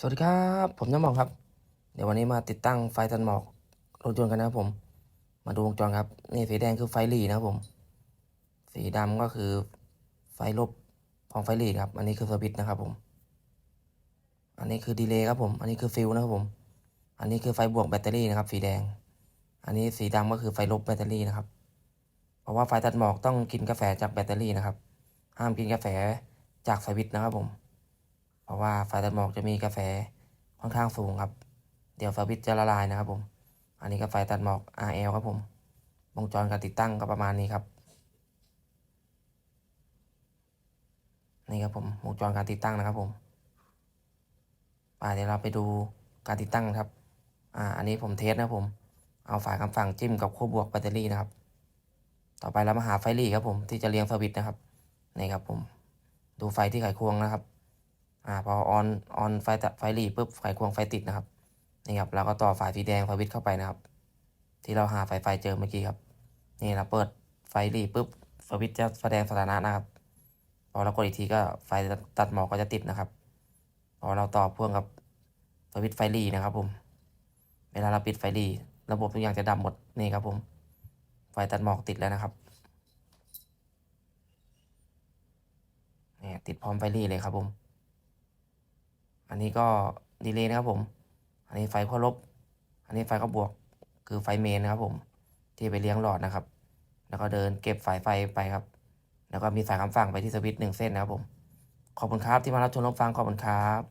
สวัสดีครับ ผมน้ำหมอกครับ เดี๋ยววันนี้มาติดตั้งไฟตันหมอกรถยนต์กันนะครับผม มาดูวงจรครับ นี่สีแดงคือไฟหลีนะครับผม สีดำก็คือไฟลบของไฟหลีครับ อันนี้คือสวิตช์นะครับผม อันนี้คือดีเลย์ครับผม อันนี้คือฟิวนะครับผม อันนี้คือไฟบวกแบตเตอรี่นะครับ สีแดง อันนี้สีดำก็คือไฟลบแบตเตอรี่นะครับ เพราะว่าไฟตัดหมอกต้องกินกาแฟจากแบตเตอรี่นะครับ ห้ามกินกาแฟจากสวิตช์นะครับผม เพราะว่าไฟตัดหมอกจะมีกาแฟค่อนข้างสูงครับ เดี๋ยวสวิตช์จะละลายนะครับผม อันนี้ก็ไฟตัดหมอก RL ครับผมวงจรการติดตั้งก็ประมาณนี้ครับ นี่ครับผมวงจรการติดตั้งนะครับผมไปเดี๋ยวเราไปดูการติดตั้งครับ อ่า อันนี้ผมเทสนะครับผม เอาฝายคำสั่งจิ้มกับขั้วบวกแบตเตอรี่นะครับ ต่อไปเรามาหาไฟลีครับผมที่จะเลี้ยงสวิตช์นะครับ นี่ครับผม ดูไฟที่ไขควงนะครับ อ่าพอออนออนไฟไฟหลีปุ๊บไขควงไฟติดนะครับนี่ครับเราก็ต่อสายสีแดงสวิตช์เข้าไปนะครับ ที่เราหาไฟไฟเจอเมื่อกี้ครับ นี่เราเปิดไฟหลีปุ๊บสวิตช์จะแสดงสถานะนะครับพอเรากดอีกทีก็ไฟตัดหมอกก็จะติดนะครับพอเราต่อพ่วงกับสวิตช์ไฟหลีนะครับผมเวลาเราปิดไฟหลีระบบทุกอย่างจะดับหมดนี่ครับผมไฟตัดหมอกติดแล้วนะครับนี่ติดพร้อมไฟหลีเลยครับผม อันนี้ก็ดีเลย์นะครับผม อันนี้ไฟข้อลบ อันนี้ไฟข้อบวก คือไฟเมนนะครับผม ที่ไปเลี้ยงหลอดนะครับ แล้วก็เดินเก็บสายไฟไปครับ แล้วก็มีสายคำสั่งไปที่สวิตช์หนึ่งเส้นนะครับผม ขอบคุณครับที่มารับชมรับฟังขอบคุณครับ